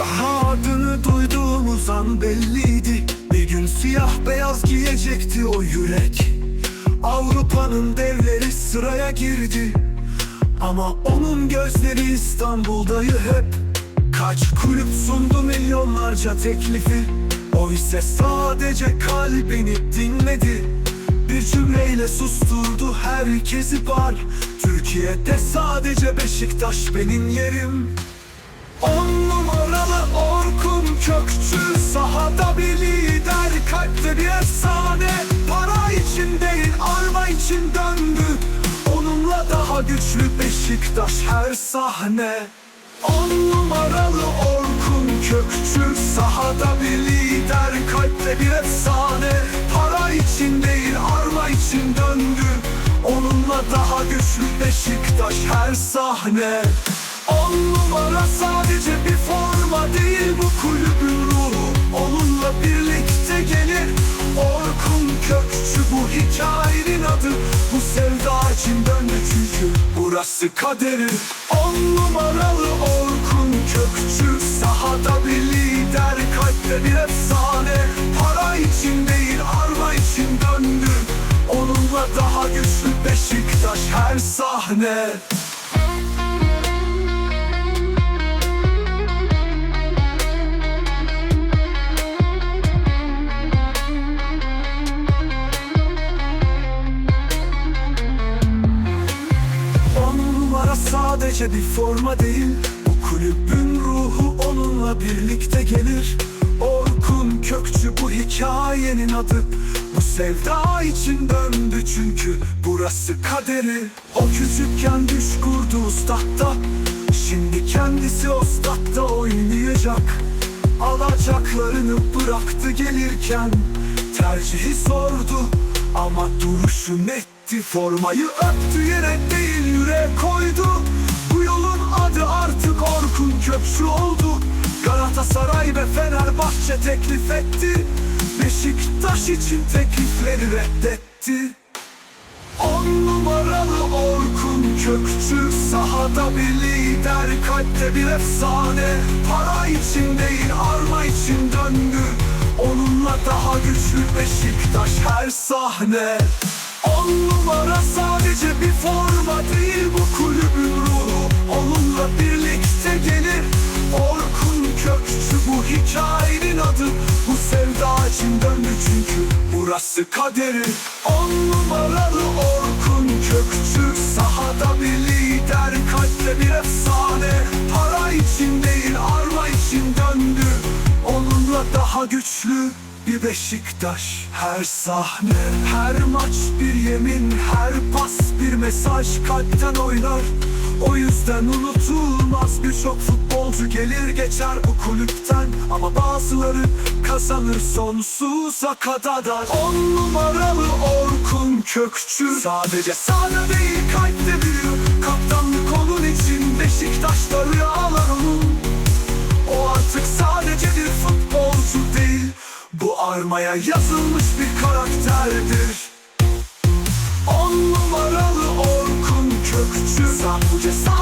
Daha adını duyduğumuz an belliydi. Bir gün siyah beyaz giyecekti o yürek. Avrupa'nın devleri sıraya girdi. Ama onun gözleri İstanbul'dayı hep. Kaç kulüp sundu milyonlarca teklifi. O ise sadece kalbini dinledi. Bir cümleyle susturdu herkesi var Türkiye'de sadece Beşiktaş benim yerim. On Orkun Kökçü Sahada bir lider kalpte bir efsane. Para için değil arma için döndü. Onunla daha güçlü Beşiktaş her sahne. On numaralı Orkun Kökçü Sahada bir lider kalpte bir efsane. Para için değil arma için döndü. Onunla daha güçlü Beşiktaş her sahne. On numara sadece bir forma burası kaderi On numaralı Orkun Kökçü. Sahada bir lider kalpte bir efsane. Para için değil arma için döndü. Onunla daha güçlü Beşiktaş her sahne sadece bir forma değil Bu kulübün ruhu onunla birlikte gelir. Orkun Kökçü bu hikayenin adı. Bu sevda için döndü çünkü burası kaderi. O küçükken düş kurdu ustatta Şimdi kendisi o statta oynayacak. Alacaklarını bıraktı gelirken Tercihi sordu. Ama duruşu netti Formayı öptü yere değil yüreğe koydu artık Orkun Kökçü oldu. Galatasaray ve Fenerbahçe teklif etti. Beşiktaş için teklifleri reddetti. On numaralı Orkun Kökçü Sahada bir lider kalpte bir efsane. Para için değil arma için döndü. Onunla daha güçlü Beşiktaş her sahne. On numara burası kaderi On numaralı Orkun Kökçü. Sahada bir lider kalpte bir efsane. Para için değil arma için döndü. Onunla daha güçlü bir Beşiktaş. Her sahne Her maç bir yemin her pas bir mesaj. Kalpten oynar O yüzden unutulmaz birçok futbolcu gelir geçer bu kulüpten. Ama bazıları kazanır sonsuza kadar. On numaralı Orkun Kökçü. Sadece sahne değil kalpte büyür. Kaptanlık onun için Beşiktaş'ta rüyalar onun. O artık sadece bir futbolcu değil Bu armaya yazılmış bir karakterdir. On numaralı Orkun